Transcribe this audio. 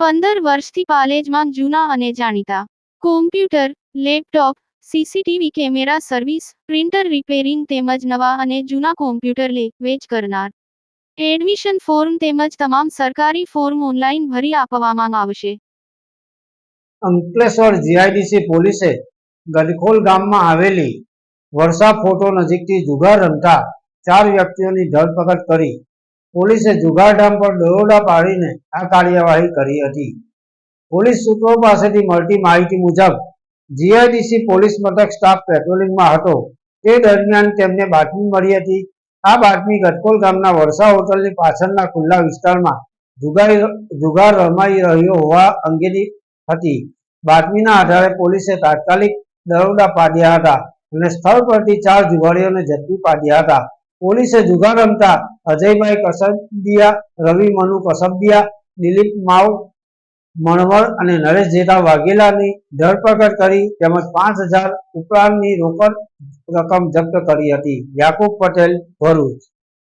પંદર વર્ષથી પાલેજમાં જૂના અને જાણીતા. Computer laptop CCTV camera service printer repairing તેમજ નવા અને જૂના કોમ્પ્યુટર લે, વેચ કરનાર. એડમિશન ફોર્મ તેમજ તમામ સરકારી ફોર્મ ઓનલાઈન ભરી આપવામાં આવશે. અંકલેશ્વર જીઆઈડીસી પોલીસે ગડખોલ ગામમાં આવેલી વર્ષા ફોટો નજીકથી જુગાર રમતા ચાર વ્યક્તિઓની ધરપકડ કરી. પોલીસે જુગારધામ પર દરોડા પાડીને આ કાર્યવાહી કરી હતી. પોલીસ સૂત્રો પાસેથી મળતી માહિતી મુજબ, જીઆઈડીસી પોલીસ મથક સ્ટાફ પેટ્રોલિંગમાં હતો. તે દરમિયાન તેમને બાતમી મળી હતી. આ બાતમી ગટકોલ ગામના વર્ષા હોટલની પાછળના ખુલ્લા વિસ્તારમાં જુગારી જુગાર રમાઈ રહ્યો હોવા અંગેની હતી. બાતમીના આધારે પોલીસે તાત્કાલિક દરોડા પાડ્યા હતા અને સ્થળ પરથી ચાર જુગારીઓને ઝડપી પાડ્યા હતા. પોલીસે જુગાર રમતા અજયભાઈ કસબિયા રવિ મનુ કસબિયા, દિલીપ માવ મણવર અને નરેશ જેઠા વાઘેલાની ધરપકડ કરી તેમજ પાંચ હજાર ઉપરાંતની રોકડ રકમ જપ્ત કરી હતી. યાકુબ પટેલ ભરૂચ.